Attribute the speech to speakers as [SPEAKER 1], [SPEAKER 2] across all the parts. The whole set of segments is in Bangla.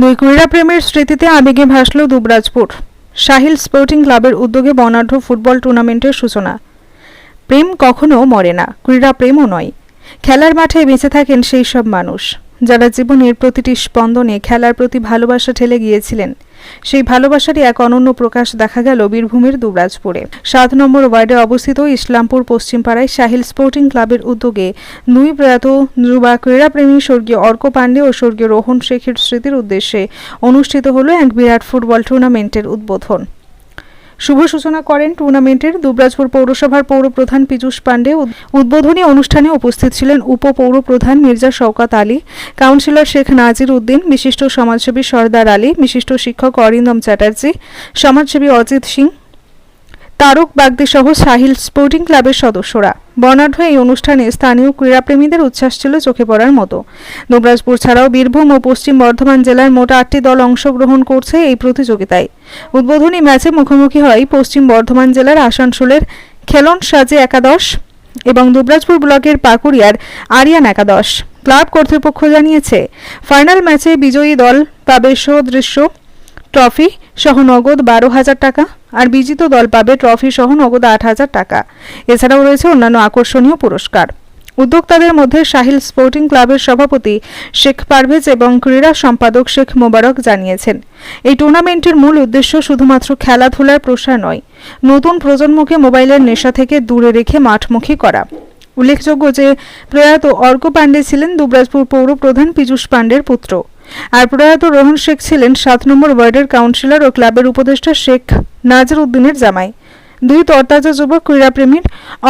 [SPEAKER 1] দুই ক্রীড়া প্রেমের স্মৃতিতে আবেগে ভাসল দুবরাজপুর। সাহিল স্পোর্টিং ক্লাবের উদ্যোগে বর্ণাঢ্য ফুটবল টুর্নামেন্টের সূচনা। প্রেম কখনো মরে না ক্রীড়া প্রেমও নয়। খেলার মাঠে বেঁচে থাকেন সেই সব মানুষ, যারা জীবনের প্রতিটি স্পন্দনে খেলার প্রতি ভালোবাসা ঠেলে গিয়েছিলেন। সেই ভালোবাসারই এক অনন্য প্রকাশ দেখা গেল বীরভূমের দুবরাজপুরে। সাত নম্বর ওয়ার্ডে অবস্থিত ইসলামপুর পশ্চিমপাড়ায় সাহিল স্পোর্টিং ক্লাবের উদ্যোগে দুই প্রয়াত যুবা ক্রীড়াপ্রেমী স্বর্গীয় অর্ক পাণ্ডে ও স্বর্গীয় রোহন শেখের স্মৃতির উদ্দেশ্যে অনুষ্ঠিত হলো এক বিরাট ফুটবল টুর্নামেন্টের উদ্বোধন। শুভ সূচনা করেন টুর্নামেন্টের দুবরাজপুর পৌরসভার পৌর প্রধান পীযুষ পাণ্ডে। উদ্বোধনী অনুষ্ঠানে উপস্থিত ছিলেন উপ উপপৌরপ্রধান মির্জা শওকাত আলী, কাউন্সিলর শেখ নাজির উদ্দিন, বিশিষ্ট সমাজসেবী সর্দার আলী, বিশিষ্ট শিক্ষক অরিন্দম চ্যাটার্জি, সমাজসেবী অজিত সিং, তারক বাগদি সহ সাহিল স্পোর্টিং ক্লাবের সদস্যরা। বর্ণাঢ্য এই অনুষ্ঠানে স্থানীয় ক্রীড়াপ্রেমীদের উচ্ছ্বাস ছিল চোখে পড়ার মতো। দুবরাজপুর ছাড়াও বীরভূম ও পশ্চিম বর্ধমান জেলার মোট আটটি দল অংশগ্রহণ করছে এই প্রতিযোগিতায়। উদ্বোধনী ম্যাচে মুখোমুখি হয় পশ্চিম বর্ধমান জেলার আসানসোলের খেলন সাজে একাদশ এবং দুবরাজপুর ব্লকের পাকুড়িয়ার আরিয়ান একাদশ। ক্লাব কর্তৃপক্ষ জানিয়েছে, ফাইনাল ম্যাচে বিজয়ী দল পাবে সদৃশ্য ট্রফি সহ নগদ বারো হাজার টাকা, আর বিজিত দল পাবে ট্রফি সহ নগদ আট হাজার টাকা। এছাড়াও রয়েছে অন্যান্য আকর্ষণীয় পুরস্কার। উদ্যোক্তাদের মধ্যে সাহিল স্পোর্টিং ক্লাবের সভাপতি শেখ পারভেজ এবং ক্রীড়া সম্পাদক শেখ মোবারক জানিয়েছেন, এই টুর্নামেন্টের মূল উদ্দেশ্য শুধুমাত্র খেলাধুলার প্রসার নয়, নতুন প্রজন্মকে মোবাইলের নেশা থেকে দূরে রেখে মাঠমুখী করা। উল্লেখযোগ্য যে প্রয়াত অর্ক পাণ্ডে ছিলেন দুবরাজপুর পৌর প্রধান পীযূষ পাণ্ডের পুত্র। আর প্রয়াত রোহন শেখ ছিলেন সাত নম্বর ওয়ার্ডের কাউন্সিলর ও ক্লাবের উপদেষ্টা শেখ নাজর উদ্দিনের জামাই। দুই তরতাজা যুবক ক্রীড়াপ্রেমীর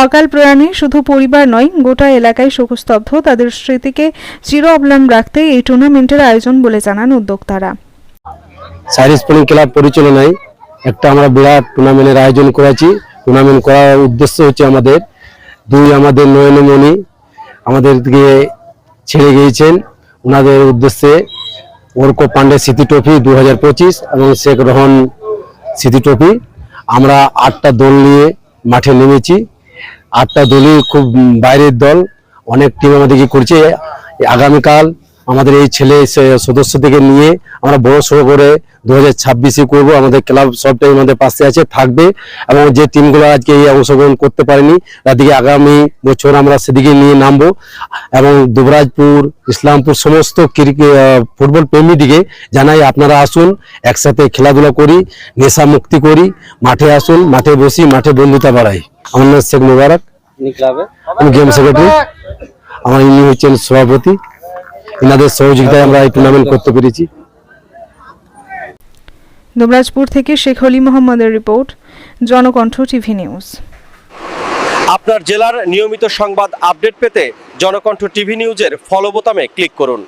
[SPEAKER 1] অকাল প্রয়াণে শুধু পরিবার নয়, গোটা এলাকায় শোকস্তব্ধ। তাদের স্মৃতিকে চির অবলম্ব রাখতে এই টুর্নামেন্টের আয়োজন বলে জানান উদ্যোক্তারা।
[SPEAKER 2] সাইরিস স্পোর্টিং ক্লাব পরিচালনায় একটা আমরা বিরাট টুর্নামেন্টের আয়োজন করেছি। টুর্নামেন্ট করার উদ্দেশ্য হচ্ছে আমাদের, দুই আমাদের নয়নমণি আমাদেরকে ছেড়ে গিয়েছেন। ওনাদের উদ্দেশ্যে অর্ক পান্ডে স্মৃতি ট্রফি দু হাজার পঁচিশ এবং শেখ রহন স্মৃতি ট্রফি। আমরা আটটা দল নিয়ে মাঠে নেমেছি। আটটা দলই খুব বাইরের দল। অনেক টিম আমাদেরকে করছে। আগামীকাল আমাদের এই ছেলে সে- সদস্যদেরকে নিয়ে আমরা বড় সড়ো করে দু হাজার ছাব্বিশে করব। আমাদের ক্লাব সবটাই আমাদের পাশে আছে থাকবে এবং যে টিমগুলো আজকে এই অংশগ্রহণ করতে পারেনি তাদেরকে আগামী বছর আমরা সেদিকে নিয়ে নামবো এবং দুবরাজপুর ইসলামপুর সমস্ত ক্রিকেট ফুটবল প্রেমীদিকে জানাই আপনারা আসুন একসাথে খেলাধুলা করি নেশা মুক্তি করি মাঠে আসুন মাঠে বসি মাঠে বন্ধুতা বাড়াই। আমার নাম শেখ মুবারক। আমি গেম সেক্রেটারি। আমার ইনি হচ্ছেন সভাপতি। এনাদের সহযোগিতায় আমরা এই টুর্নামেন্ট করতে পেরেছি।
[SPEAKER 1] দুবরাজপুর থেকে শেখ হলি মোহাম্মদের রিপোর্ট জনকণ্ঠ টিভি নিউজ।
[SPEAKER 3] আপনার জেলার নিয়মিত সংবাদ আপডেট পেতে জনকণ্ঠ টিভি নিউজের ফলো বোতামে ক্লিক করুন।